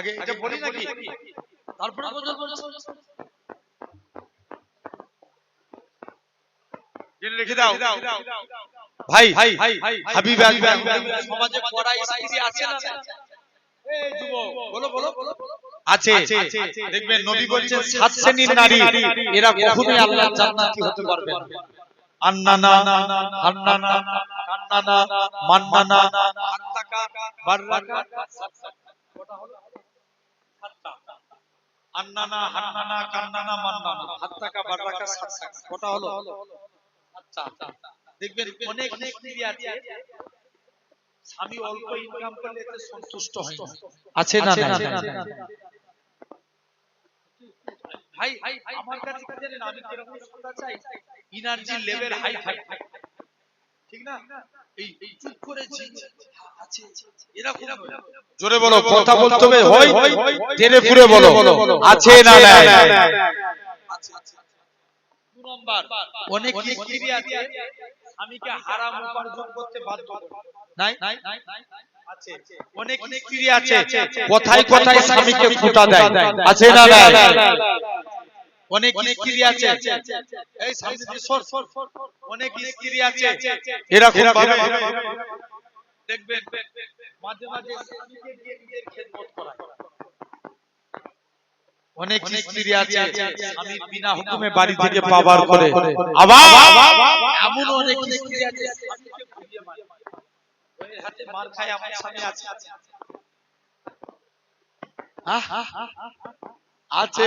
আগে এটা বলি নাকি তারপরে বদল জেনে রেখে দাও ভাই ভাই হাবিব সমাজে পড়া স্ত্রী আছে না এই যুবক বলো বলো বলো আছে দেখবেন নবী বলছেন সাত শ্রেণির নারী এরা কখনোই আল্লাহর জান্নাতি হতে পারবে না আন্নানা হান্নানা কান্নানা মান্নানা হাত্তাকা বাররাকা কটা হলো সাতটা আন্নানা হান্নানা কান্নানা মান্নানা। হাত্তাকা বাররাকা সাতটা কটা হলো? সাতটা দেখবেন অনেক স্ত্রী আছে স্বামী অল্প ইনকাম করলে এতে সন্তুষ্ট হয় না। আছে না না ভাই ভাই আমার কাছে কি জানেন? আমি কীরকম সন্ধ্যা চাই এনার্জি লেভেল হাই হাই ঠিক না? চুপ করে জি আছে এরকম জোরে বলো কথা বলতে হবে হয় ফুরে বলো। আছে না নাই? নম্বর অনেক স্ত্রী আছে স্বামীকে হারাম উপার্জন করতে বাধ্য নাই। আছে। অনেক স্ত্রী আছে কথায় কথায় স্বামীকে ফুটা দেয়। আছে না নাই? অনেক স্ত্রী আছে। এই সামনে দিয়ে সর সর সর অনেক স্ত্রী আছে এরকম ভাবে দেখবেন মাঝে মাঝে স্বামীকে দিয়ে নিজের খেদমত করা অনেক স্ত্রী আছে আমি বিনা হুকুমে বাড়ি থেকে পাবার করে আবার এমন অনেক স্ত্রী আছে। স্বামীকে ভুলিয়ে মারে হাতে মার খায় আমার স্বামী আছে। আছে।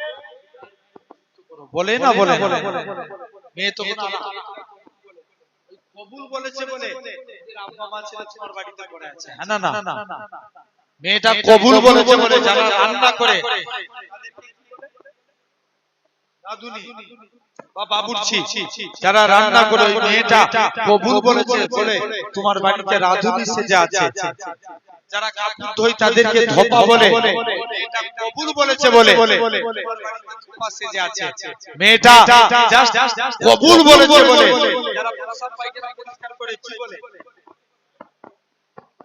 বলে না বলে মেয়ে তো কবুল বলেছে বলে তোমার বাড়িতে পড়ে আছে। হ্যাঁ না না। মেয়েটা কবুল বলেছে বলে যারা রান্না করে। রাধুনি। বা বাবুর্চি। যারা রান্না করে ওই মেয়েটা কবুল বলেছে বলে তোমার বাড়িতে রাধুনি সেজে আছে। যারা কাপড় ধোয় তাদেরকে ধোপা বলে। মেয়েটা কবুল বলেছে বলে। ধোপা সেজে আছে। মেয়েটা জাস্ট কবুল বলেছে বলে। যারা প্রসাব পায়খানা পরিষ্কার করে কি বলে?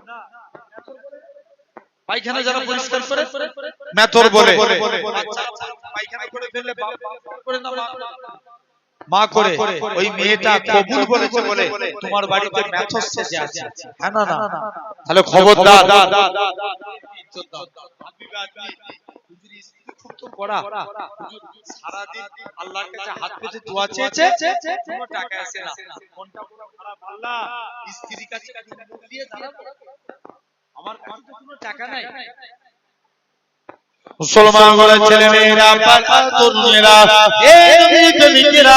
না পায়খানা যারা পরিষ্কার করে। মেথর বলে। আচ্ছা, আচ্ছা, পায়খানা করে ফেললে করে না মা করে ওই মেয়েটা কবুল বলেছে বলে তোমার বাড়িতে ম্যাথস সেজে আছে। হ্যাঁ না না তাহলে খবরদার সারাদিন আল্লাহর কাছে হাত পেতে দোয়া চেয়েছে কোনো টাকা আসে না। মনটা পুরো খারাপ আল্লাহ স্ত্রীর কাছে আমার কাছে কোনো টাকা নাই। মুসলমান ঘরের ছেলে মেয়েরা পাকা তরুণেরা এ নবী প্রেমিকেরা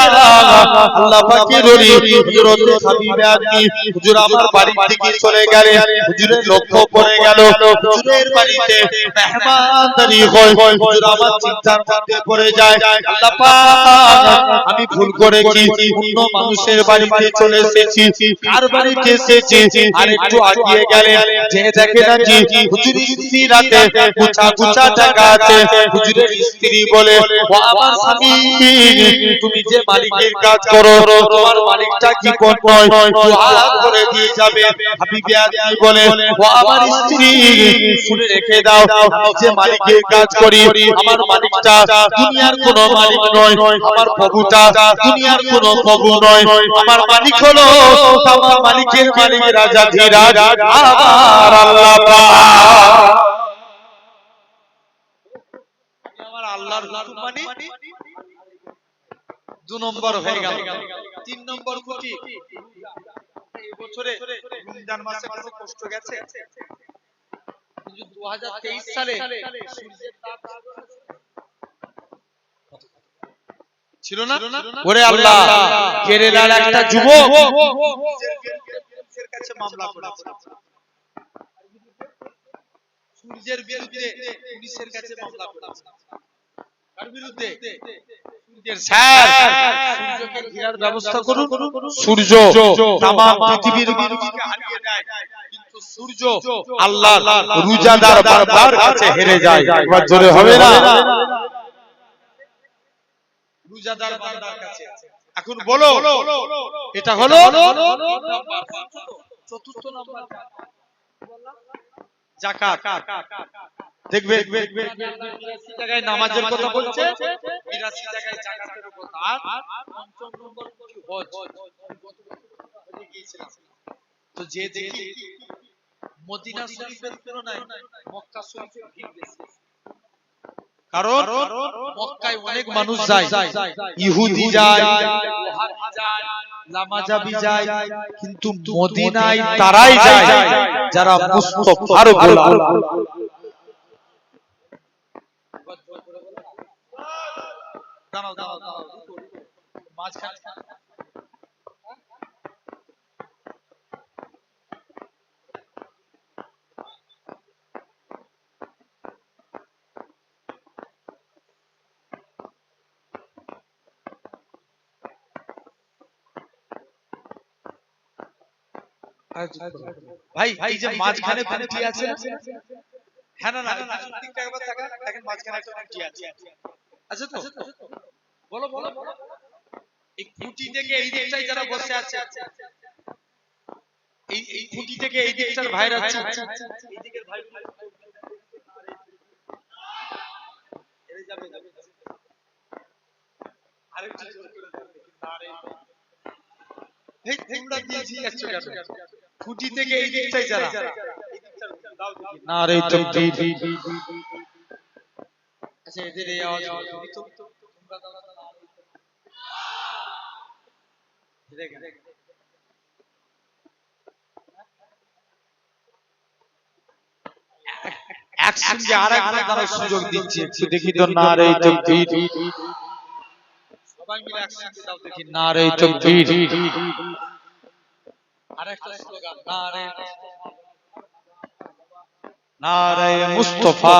আল্লাহ পাকের ওলি হযরতে হাবিবে আপনি হুজুর আমার বাড়ি থেকে চলে গেলে, হুজুরের লক্ষ্য পড়ে গেল, হুজুরের বাড়িতে মেহমানদারি হয়, হুজুর আমার চিন্তার মধ্যে পড়ে যায়, আল্লাহ পাক, আমি ভুল করেছি, অন্য মানুষের বাড়িতে চলে এসেছি, কার বাড়িতে এসেছি, আর একটু আগিয়ে গেলে যে দেখে নাকি হুজুরের স্ত্রী রাতে গুছা গুছা টাকা হুজুরের স্ত্রী বলে, ও আমার স্বামী, তুমি যে মালিকের কাজ করো, তোমার মালিকটা কি কোন নয় করে দিয়ে যাবে। আদি বলে, ও আমার স্ত্রী, শুনে রেখে দাও যে মালিকের কাজ করি, আমার মালিকটা দুনিয়ার কোনো মালিক নয়, আমার প্রভুটা দুনিয়ার কোনো প্রভু নয়, আমার মালিক হলো মালিকের মালিক রাজা ধীরাজ আমার আল্লাহ পাক আমার আল্লাহর হুকুম মানি দু নম্বর হয়ে গেল। তিন নম্বর কুটি এই বছরে রমজান মাসে কোনো কষ্ট গেছে? কিন্তু 2023 সালে সূর্যের তাপ ছিল না? ওরে আল্লাহ কেরালার একটা যুবক। কাছে মামলা করেছে। সূর্যের বিরুদ্ধে পুলিশের কাছে মামলা করেছে। ব্যবস্থা করুন। সূর্য পৃথিবীর মানুষকে হারিয়ে দেয়। কিন্তু সূর্য আল্লাহ রুজাদার বারবার কাছে হেরে যায়। এবার জোরে হবে না? রোজাদার কাছে। এখন বলো এটা হলো চতুর্থ নাম্বার জাকাত দেখবে জায়গায় নামাজের কথা বলছে বিরাশি জায়গায় জাকাতের কথা আর পঞ্চম নম্বর হজ। গিয়েছিলাম। তো যে দেখি মদিনা শরীফের তুলনায় মক্কা শরীফের ভিড় বেশি। কারণ মক্কায় অনেক মানুষ যায়। ইহুদি যায় যায় লামাজাবি যায়। কিন্তু মদিনায় তারাই যায়। যারা মুস্তফার গোলাম দাঁড়াও দাঁড়াও দাঁড়াও মাঝখানে ভাই এই যে মাঝখানে খুঁটি আছে হ্যাঁ না না পিছন দিকটা একবার দেখেন মাঝখানে একটা খুঁটি আছে। আছে তো। বলো বলো এই খুঁটি থেকে এই দিকটাই যারা বসে আছে এই এই খুঁটি থেকে এই দিকটার ভাইরা আছে এই দিকের ভাই এরে যাবে যাবে আরেকটু জোর করে দাও, দেখি, না রে। এই তোমরা দিয়েছি যাচ্ছ খুঁটি থেকে এই দিকটাই যারা। এই দিকটার দাও দেখি। না রে তকবীর আচ্ছা এদের এই আওয়াজ তুমি তোমরা দাও না, না রে। দেখে, দেখে। একসঙ্গে আরেকবার তারা সুযোগ দিচ্ছে একটু দেখি তো না রে তকবীর সবাই মিলে একসঙ্গে দাও দেখি না রে তকবীর আরেকটা স্লোগান না রে নারে মুস্তফা।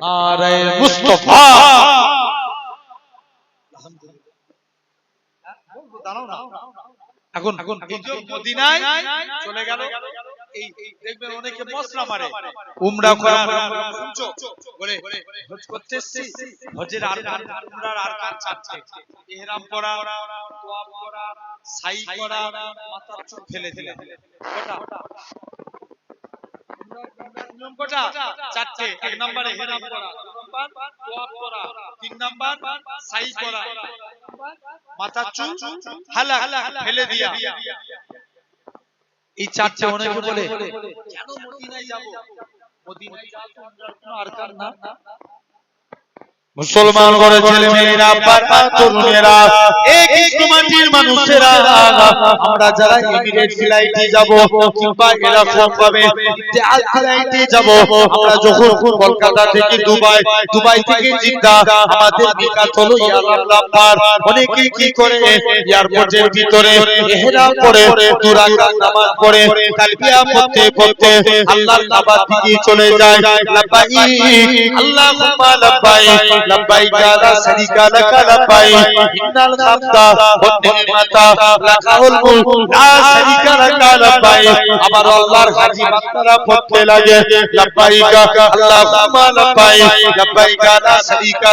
নারে মুস্তফা। দাঁড়াও না। এখন এখন মদিনায় চলে গেল। এই দেখবেন অনেকে মশলা মারে। উমরা করা বলে হজ করতে হজের আরকান উমরার আরকান চারটে ইহরাম পরা তোয়াব করা সাই করা মাথার চুল ফেলে দিলে। কটা? নিয়ম কটা? চারটে এক নম্বরে ইহরাম করা দু নম্বর তোয়াব করা তিন নাম্বার সাই করা মাথা চুল হালা ফেলে দিয়া। এই চারটে অনেকে বলে কেন মদিনায় যাব? মদিনায় যাওয়া তো কোনো আরকার না। মুসলমান করে ছেলে মেয়েরা বাবা তরুণেরা কৃষ্ণ মাটির মানুষেরা, আমরা যারা এমিরেট ফ্লাইটে যাব, কিংবা এরকম ভাবে ইতিহাদ ফ্লাইটে যাব, আমরা যখন কলকাতা থেকে দুবাই দুবাই থেকে জিদ্দা, আমাদের নিকাত হলো অনেকে কি করে? এয়ারপোর্টের ভিতরে ইহরাম পরে দু রাকাত নামাজ পড়ে তালবিয়া পড়তে পড়তে আল্লাহর কাবার দিকে চলে যায়। লাব্বাইক আল্লাহুম্মা লাব্বাইক লা শারীকা লাক লাব্বাইক ইন্নাল হামদা ওয়ান নি'মাতা লাকাল মুলক লা শারীকা লাক লাব্বাইক আবার আল্লাহর হাজি বান্দারা পড়তে লাগে লাব্বাইক আল্লাহুম্মা লাব্বাইক লাব্বাইক লা শারীকা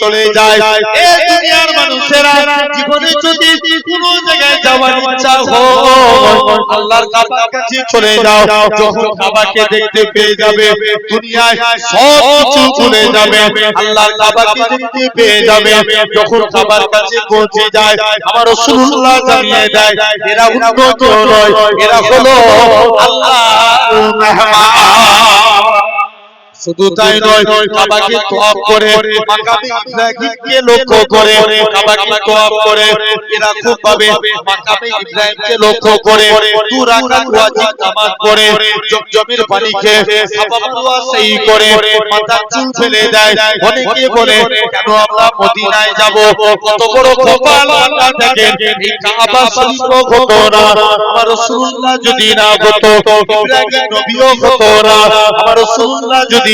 চলে যায় জীবনে যদি কোনো জায়গায় যাওয়ার ইচ্ছা হয় আল্লাহর কাছে চলে যাও। যখন কাবাকে দেখতে পেয়ে যাবে দুনিয়ায় সব কিছু ভুলে যাবে। আল্লাহর কাবাকে দেখতে পেয়ে যাবে। যখন কাবার কাছে পৌঁছে যায় আমার রাসূলুল্লাহ জানিয়ে দেয় এরা উন্নত নয় এরা হলো আল্লাহর শুধু তাই নয় কাবাকে তোয়াব করে মাকামে ইব্রাহিমকে লক্ষ্য করে কাবাকে তোয়াব করে এরা খুব ভাবে মাকামে ইব্রাহিমকে লক্ষ্য করে দু রাকাত ওয়াজিব নামাজ পড়ে জমজমের পানি খেয়ে সাবাবুয়া সেই করে মাথা চুল ফেলে দেয়। অনেকে বলে কেন আমরা মদিনায় যাব? কত বড় কপাল আল্লাহ দেখেন। এই কাবা শরীফ হতো না। আমার রাসূলুল্লাহ যদি না হতো ইব্রাহিম নবীও হতো না। আমার রাসূলুল্লাহ যদি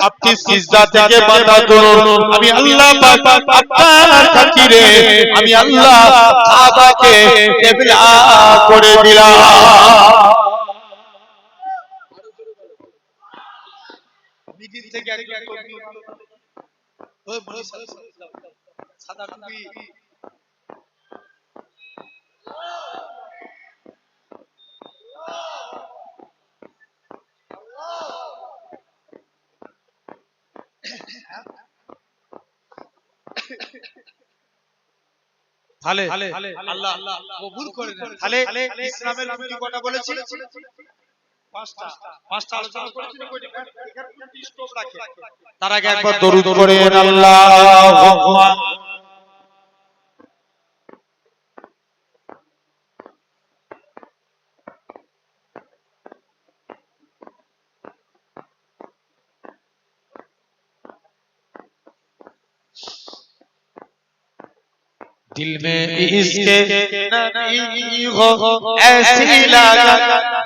আপনি সিজদা থেকে মাথা তুলুন আমি আল্লাহ পাক আপনার খাতিরে আমি আল্লাহ কাবাকে কিবলা করে দিলাম। মিডিল থেকে একজন কর্মী ওই সাদা টুপি তাহলে আল্লাহ কবুল করে তাহলে ইসলামের কটা বলেছি? পাঁচটা। পাঁচটা। আলোচনা করেছি। তার আগে একবার দরুদ করেন আল্লাহ دل میں اس کے نبی ہو ایسی لگا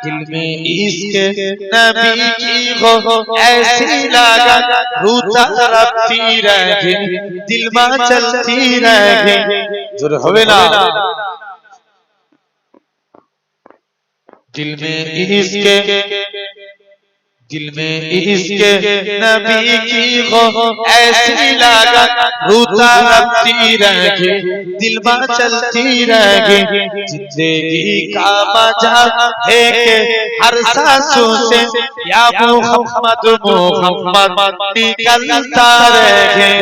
دل میں اس کے نبی ہو ایسی لگا روتا رکھتی رہ گئی دل ماں چلتی رہ گئی۔ ذرحویلہ دل میں اس کے दिल में इश्क नबी की हो ऐसी लगा रूता रखती रहे दिल में चलती रहे जिंदगी का मजा है कि हर सांसों से या मोहम्मद मोहम्मद निकलता रहे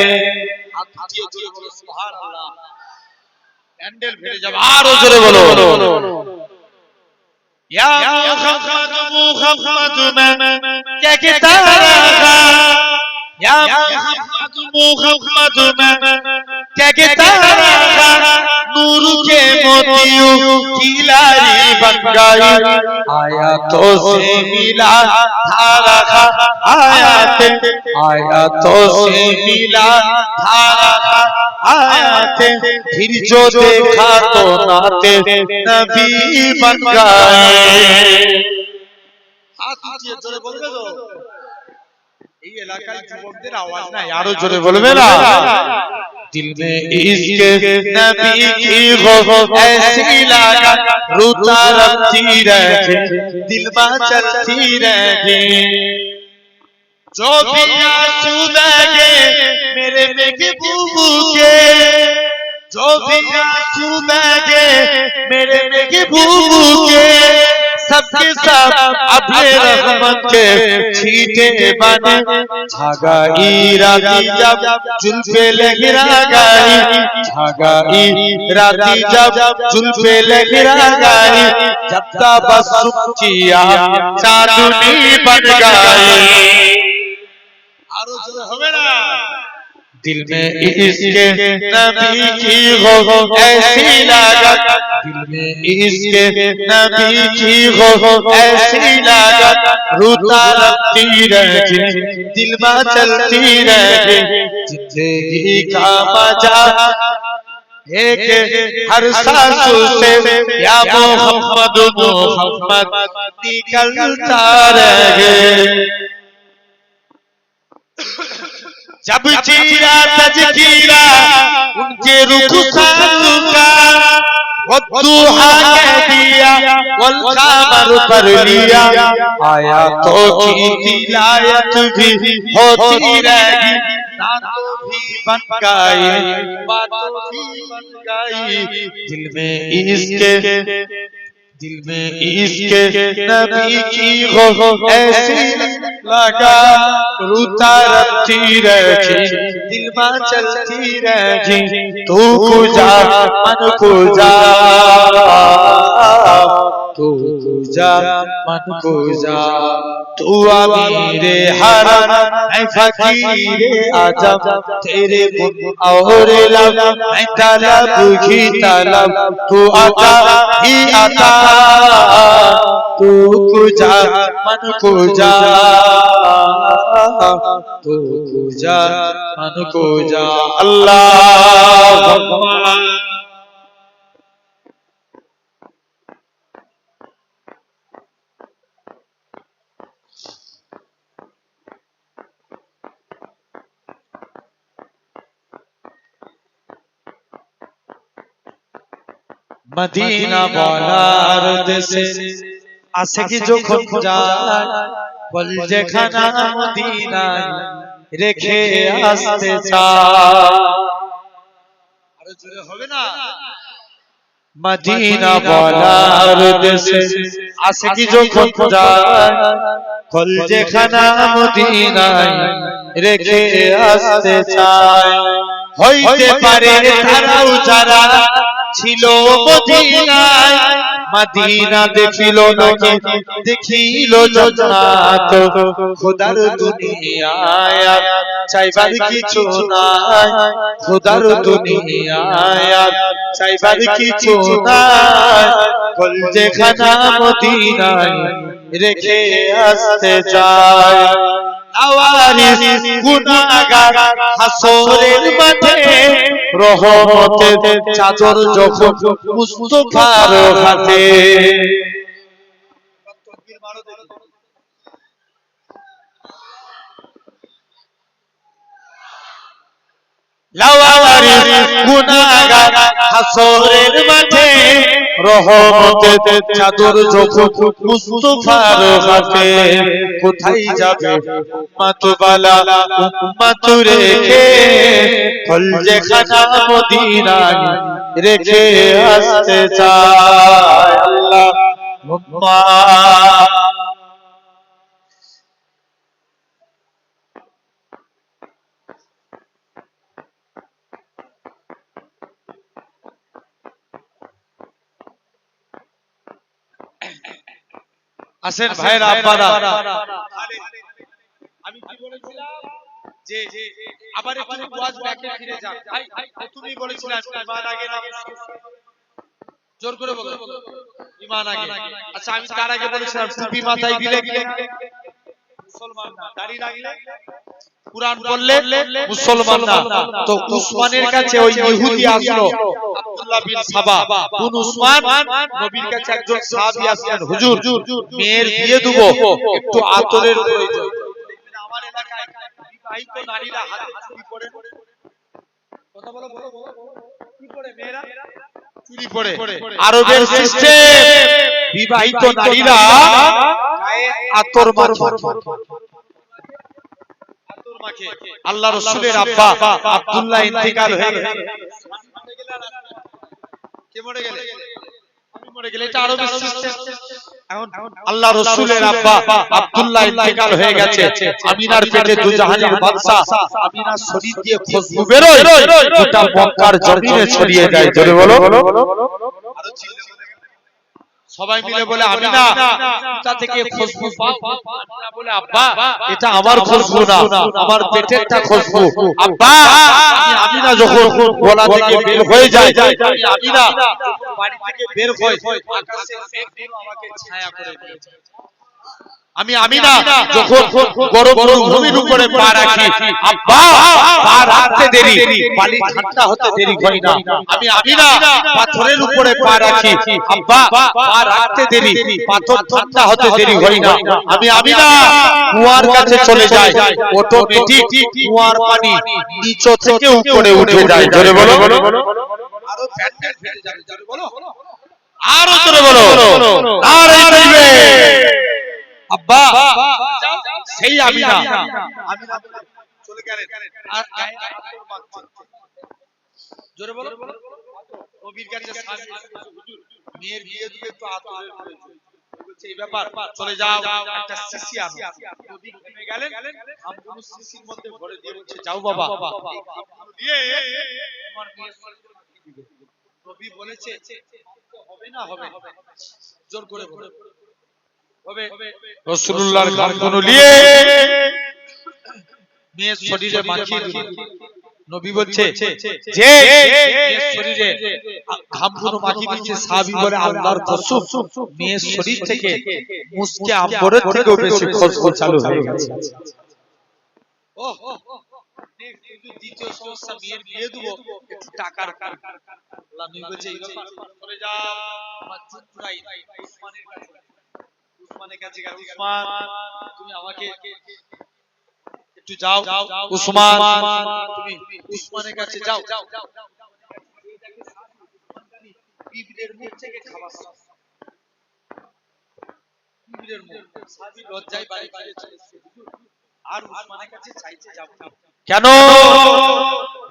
প্যান্ডেল ফেলে যাবে আরো জোরে বলো یا محمد محمد میں کیا کہتا رہا یا محمد محمد میں کیا کہتا رہا नूर के मोतियों की लारी बन गई आया तो से मिला था रहा आया थे आया तो से मिला था रहा आया थे फिर जो देखा तो नाते नबी बन गए হাত উঠিয়ে জোরে বলবে তো এই এলাকার যুবকদের আওয়াজ নাই আরো জোরে বলবে না दिल में इश्क नबी की हो ऐसी लगा रूता रखती रहे दिल में चलती रहे जो भी आंसू लगे मेरे महबूबू के जो भी आंसू लगे मेरे महबूबू के سب کے ساتھ اپنے رحمت کے چھیٹے بنے چھاگا راتی جب جن پہ جلفے لہرا گئی چھاگا راتی جب جن پہ جلفے لہرا گائی جب تا بس کیا چاندنی نہیں بڑھ گائی جلو نا۔ दिल में इश्क नबी की हो ऐसी लागत दिल में इश्क नबी की हो ऐसी लागत रूता रखती रहे दिल में चलती रहे जिंदगी का मजा एक हर सांसों से या मोहम्मद मोहम्मद निकलता रहे جب چیرا تجکیرا ان کے رخساروں کا والدوحا کہہ دیا والخابر پر لیا آیا تو کی تلایت بھی ہوتی رہی۔ راتوں باتوں بھی بن گئی دل میں اس کے دل میں اس کے نبی کی ہو ایسی لگا روتا رکھتی رہ رہی دل میں چلتی رہ رہی تو کجا من کجا تو যা মান কো যা তু আমিরে হারাম আই ফকিরে আজম তেরে গুণ আওরে লাম আই তালাব কি তালাব তু আতা হি আতা। তু কুজা মান কুজা তু কুজা মান কুজা আল্লাহ মদিনা বলার দেশে আসে কি যখন যায়? বল যেখানা মদিনায় রেখে আসতে চায়। আরও জোরে হবে না? মদিনা বলার দেশে আসে কি যখন যায়? বল যেখানা মদিনায় রেখে আসতে চায়। হইতে পারে তারাও যারা ছিল মদিনা দেখিল নাকি দেখিল জন্নাত। খোদার দুনিয়ায় চাইবার কিছু নাই। খোদার দুনিয়ায় চাইবার কিছু নাই। কল যেখানা মদিনায় রেখে আসতে চায় আওয়ারিস গুনাহগার হাসরের মাঠে রহমতের চাদর যখন মুস্তফার হাতে। লাওয়ারিস গুনাহগার হাসরের মাঠে রহমতের চাদর যখন মুস্তফার হাতে কোথায় যাবে? মাতবালা উম্মত রেখে ফল যেখানা মদিনায় রেখে আসতে চায় আল্লাহ। আসেন ভাইরা আব্বারা। আমি কি বলেছিলাম? যে আবার একটু ওয়াজ ব্যাকে ফিরে যান। ভাই তুমি বলেছিলেন ইমান আগে না জোর করে বলো ইমান আগে। আচ্ছা আমি তার আগে বলেছিলাম টুপি মাথায় দিলে মুসলমান না। দাড়ি কুরআন মুসলমান না। তো উসমানের কাছে ওই ইহুদি আসলো। আব্দুল্লাহ বিন সাবা কোন উসমান নবীর কাছে একজন সাহাবী আসলেন হুজুর মেয়ের বিয়ে দেব একটু আতরের প্রয়োজন আমার এলাকায় বিবাহিত নারীরা হাতে চুড়ি পরে কথা বলো বলো বলো কি পরে মেয়েরা? চুড়ি পরে আরবের সিস্টেম বিবাহিত নারীরা আতর মাখে। আল্লাহ রসুলের আব্বা আব্দুল্লাহ ইন্তেকাল হয়ে। কে মরে গেলে? আমি মরে গেলে এটা আরবের সিস্টেম এখন আল্লাহ রসুলের আব্বা আব্দুল্লাহ ইন্তেকাল হয়ে গেছে। আমিনার পেটে দুজাহানের বাদশা আমিনার শরীর দিয়ে খুশবু বেরোয়। গোটা মক্কার জমিনে ছড়িয়ে যায় জোরে বলো। আরও চিল্লে বলে। সবাই মিলে বলে আমি না এটা থেকে খুশবু পাও বলে আব্বা এটা আমার খুশবু না আমার পেটেরটা খুশবু আব্বা আমি না যখন গলা থেকে বের হয়ে যায় আমি না বাড়ি থেকে বের হয়ে আকাশে দিন আমাকে ছায়া করে দিয়েছে আমি আমি না যখন গরম মরুভূমির উপরে পা রাখি। আব্বা পা রাখতে দেরি। পানি ঠান্ডা হতে দেরি হয় না। আমি আমি না পাথরের উপরে পা রাখি। আব্বা পা রাখতে দেরি। পাথর ঠান্ডা হতে দেরি হয় না আমি আমি না কুয়ার কাছে চলে যাই। অটোমেটিক কুয়ার পানি নিচ থেকে উপরে উঠে যায়। ধরে বলো। বলো। আরও প্যান্ট প্যান্ট ফেটে যাবে জোরে বলো। আরও জোরে বলো। নারে তাকবীর আব্বা সেই আমি না আমি চলে গেলেন। আর গায়ে আতর মাখছে। জোরে বলো। নবীর কাছে স্বামী এসে বলছে, হুজুর, মেয়ের বিয়ে দিবে তো আতরের প্রয়োজন। এই ব্যাপার চলে যাও একটা শিশি আনো। নবী কিনে গেলেন। আমগুলো শিশির মধ্যে ভরে দিয়ে বলছে যাও বাবা। এই দিয়ে তোমার মেয়ের নবী বলেছে হবে না হবে জোর করে বলো। হবে। রাসূলুল্লাহর গানগুলো নিয়ে মেয়ের শরীরে মাখিয়ে দিবে নবী বলছে যে শরীরে ঘামগুলো মাখিয়ে দিচ্ছে সাহাবী বলে আল্লাহর কসম। মেয়ের শরীর থেকে মুসকে আম্বরের থেকেও বেশি খুশবু চালু হয়ে গেছে। ও দ্বিতীয় সমস্যা মেয়ের বিয়ে দেবো একটু টাকার আল্লাহ নবী বলছে এই ব্যাপার যাও আমার চুপড়াই উসমানের কাছে উসমানের কাছে গেল উসমান তুমি আমাকে একটু যাও উসমান তুমি উসমানের কাছে যাও বিবিদের মুখ থেকে খাবার বিবিদের মুখ সাহাবী লজ্জায় বাড়ি বাইরে চলে আর উসমানের কাছে চাইতে যাব কেন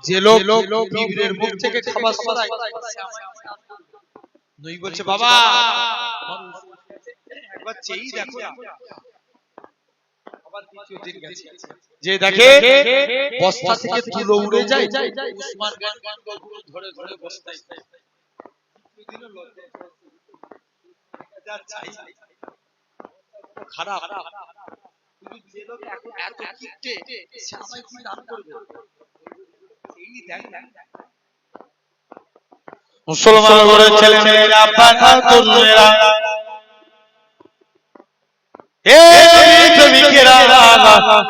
যে লোক বিবিদের মুখ থেকে খাবার সরায়। নই বলছে বাবা একবার চেয়েই দেখো। যে দেখে বস্তা থেকে তুলো উড়ে যায় উসমান গান গান ধরে ধরে বস্তায়। খারাপ। যে লোক এখন এত কিপটে সে আমায় কি দান করবে। এই দেখ। দেখ মুসলমান ছেলে মেয়েরা তরুণেরা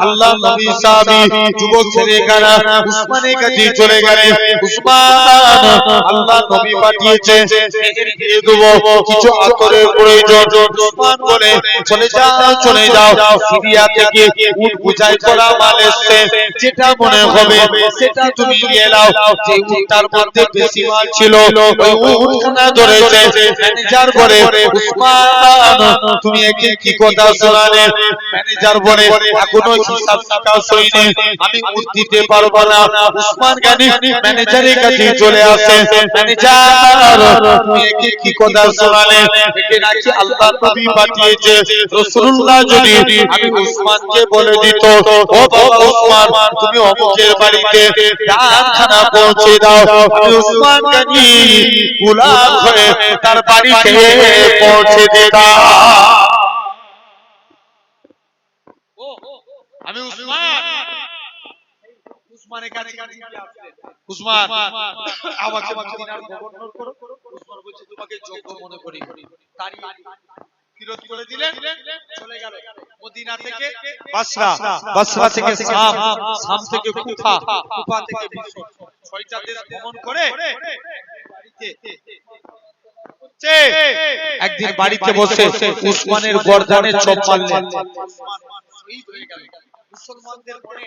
আল্লাহ নবী সাহাবী যুবক ছেলেকারা উসমানের কাছে চলে গেলে উসমান আল্লাহ নবী পাঠিয়েছে দিয়ে দেবো কিছু আতরের প্রয়োজন। উসমান বলে চলে যাও চলে যাও সিরিয়া থেকে উট বুঝাই করা মাল এসছে। যেটা মনে হবে সেটা তুমি নিয়ে নাও। যে উটটার মধ্যে বেশি মাল ছিল ওই উটখানা ধরেছে। ম্যানেজার বলে উসমান তুমি একে কি কথা শোনালে ম্যানেজার বলে এখনও হিসাব নিকাশ হয়নি। আমি উট দিতে পারব না। উসমান গানি ম্যানেজারের কাছে চলে আসে। ম্যানেজার তুমি একে কি কথা শোনালে? একে নাকি আল্লাহ নবী পাঠিয়েছে। রাসূলুল্লাহ যদি আমি উসমানকে বলে দিত ও বাবা উসমান তুমি অমুকের বাড়িতে পৌঁছে দাও। আমি উসমান গানি গোলাম হয়ে তার বাড়িতে পৌঁছে দিতাম ও আমি উসমান। উসমানের কাছে কাছে উসমান। আমাকে মদিনার গভর্নর করো। উসমান বলছে তোমাকে যোগ্য মনে করি। তারই বিরোধ করে দিলেন। চলে গেল। মদিনা থেকে বাসরা। বাসরা। থেকে শাম শাম থেকে কুফা। কুফা। থেকে মিশর ছয়টা দেশ ভ্রমণ করে একদিন বাড়িতে বসে উসমানের গর্দানে চপ মারলেন। শহীদ হয়ে মুসলমানদের মনে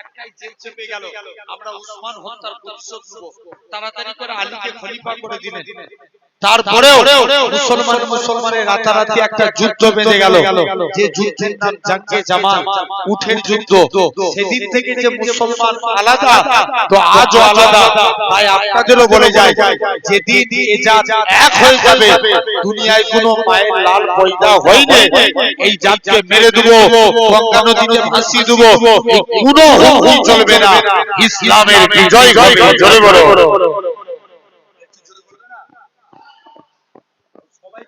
একটাই জেদ চেপে গেল। আমরা উসমান হত্যার প্রতিশোধ নেব। তাড়াতাড়ি করে আলীকে খলিফা করে দিলেন। তারপরেও মুসলমান মুসলমানের রাতারাতি একটা যুদ্ধ বেঁধে গেল যে যুদ্ধের নাম জাঙ্গে জামাল উঠের যুদ্ধ সেদিন থেকে যে মুসলমান আলাদা তো আজও আলাদা তাই আপনাদেরও বলে যায় যেদিন এ জাত এক হয়ে যাবে দুনিয়ায় কোনো মায়ের লাল পয়দা হয়নি এই জাতকে মেরে দেবো গঙ্গা নদীতে ভাসিয়ে দেবো কোনো হুকুম চলবে না ইসলামের বিজয় হবে জোরে বলো সবাই চাই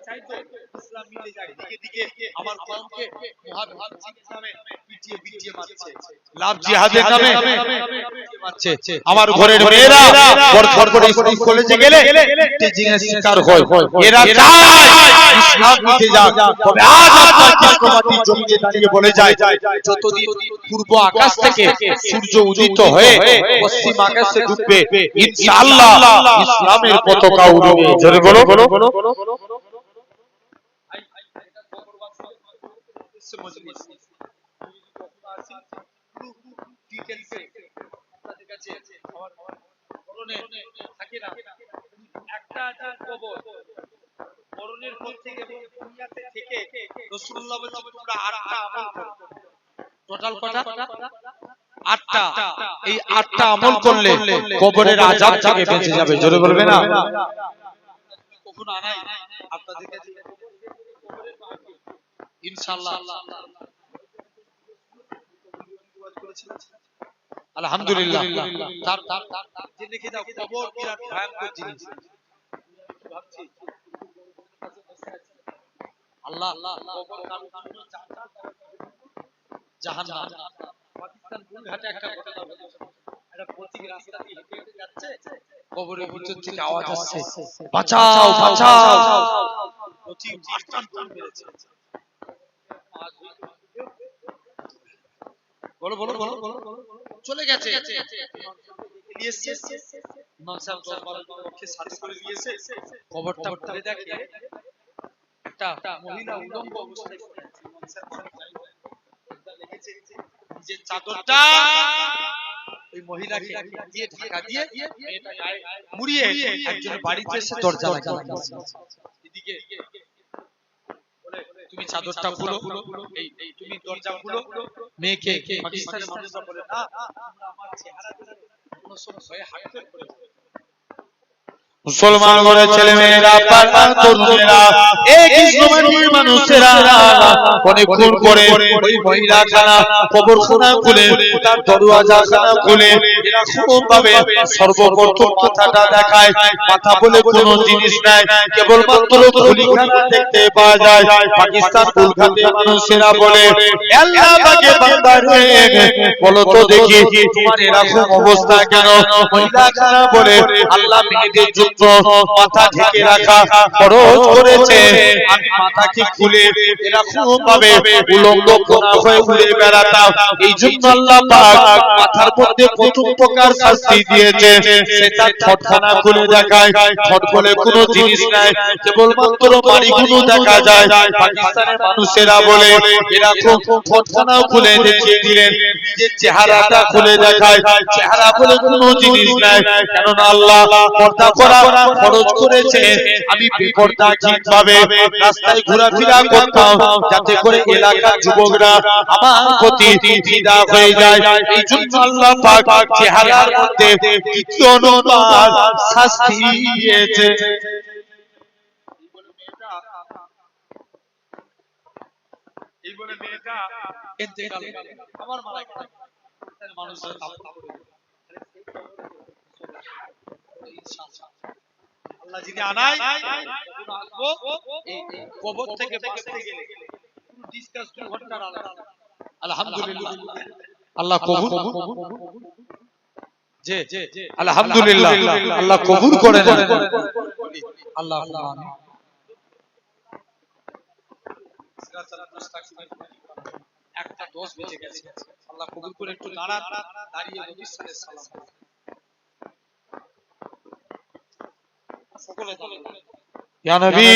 তো ইসলাম মিলে যায় দিকে দিকে আমার কওমকে মুহাম্মদ ইসলামে পিটিয়ে পিটিয়ে মারছে লাভ জিহাদের নামে আমার ঘরের মেয়েরা বড় স্কুল কলেজে গেলে শিকার হয়। এরা চায় ইসলাম যাক। তবে আজ আপনার জমিতে দাঁড়িয়ে বলে যায় যতদিন পূর্ব আকাশ থেকে সূর্য উদিত হয়ে পশ্চিম আকাশে ডুববে। ইনশাআল্লাহ ইসলামের পতাকা উড়বে। জোরে বলো। বলো একটা আছে কবর মরণের পর থেকে এবং দুনিয়াতে থেকে রাসূলুল্লাহ বলছেন তোমরা আটটা আমল করো। টোটাল কটা? আটটা। এই আটটা আমল করলে কবরের আযাব থেকে বেঁচে যাবে। জোরে বলবে না? কখনো আনাই আপনাদের কাছে ইনশাআল্লাহ। আলহামদুলিল্লাহ। তার তার তার যে লিখে দাও কবর বিরাট ভয়ঙ্কর জিনিস। ভাবছি। আল্লাহ আল্লাহ কবর কারও জন্য জাহান্নাম। পাকিস্তান গুলঘাটে একটা ঘটনা ঘটেছে? একটা পথিক রাস্তা দিয়ে হেঁটে হেঁটে যাচ্ছে কবরের ভিতর থেকে আওয়াজ আসছে। বাঁচাও বাঁচাও। পথিক মাস্টার মেরেছে বলো বলো বলো বলো চলে গেছে। খুলে দেখে। একটা মহিলা অবস্থায় নিজের চাদরটা ওই মহিলাকে দিয়ে ঢাকা দিয়ে মুড়িয়ে একজন বাড়িতে এসে দরজা লাগিয়ে তুমি চাদরটা খুলো। এই তুমি দরজা খুলো। মেয়েকে পাকিস্তানের মানুষরা বলে, না আমার চেহারা মুসলমান ঘরের ছেলে মেয়েরা পাড়া তরুণেরা এই কৃষ্ণবাণীর মানুষেরা অনেকক্ষণ করে ওই মহিলাখানা কবরখানা খুলে, তার দরওয়াজাখানা খুলে মাথা বলে তো দেখি এরকম অবস্থা কেন? বলে, আল্লাহ মেয়েদের জন্য মাথা ঢেকে রাখা, খরচ করেছে। মাথাকে খুলে এরকম ভাবে হয়ে বেড়াতাম। এই জন্য আল্লাহ মাথার মধ্যে প্রথম প্রকার শাস্তি দিয়েছে সেটা ঠটখানা খুলে দেখায়। ঠট বলে কোনো জিনিস নাই, কেবলমাত্র বাড়িগুলো দেখা যায়। পাকিস্তানের মানুষেরা বলে এরকম ঠটখানাও খুলে দেখিয়ে দিলেন, নিজের চেহারাটা খুলে দেখায়। চেহারা বলে কোনো জিনিস নাই, কেননা আল্লাহ পর্দা করা, খরচ করেছে। আমি বেপর্দা ভাবে রাস্তায় ঘোরাফেরা করতাম, যাতে করে এলাকার যুবকরা আমার প্রতি হয়ে যায়। এই জন্য আল্লাহ পাক চেহারার মধ্যে দ্বিতীয় শাস্তি দিয়েছে। এই বলে মেয়েটা ইন্তেকাল আমার মারা গেল। মানুষের তাপ তাপ করে দিল। আল্লাহ যদি আনায় যখন আসব, এই কবর থেকে বাঁচতে গেলে পুরো discuss আলাদা। আলহামদুলিল্লাহ। আল্লাহ কবুল আলহামদুলিল্লাহ। আল্লাহ কবুল করে আল্লাহ একটা দশ বেজে গেছে। আল্লাহ কবুল করে একটু দাঁড়ান। দাঁড়িয়ে নবীর সাথে সালাম সকলে ইয়া নবী।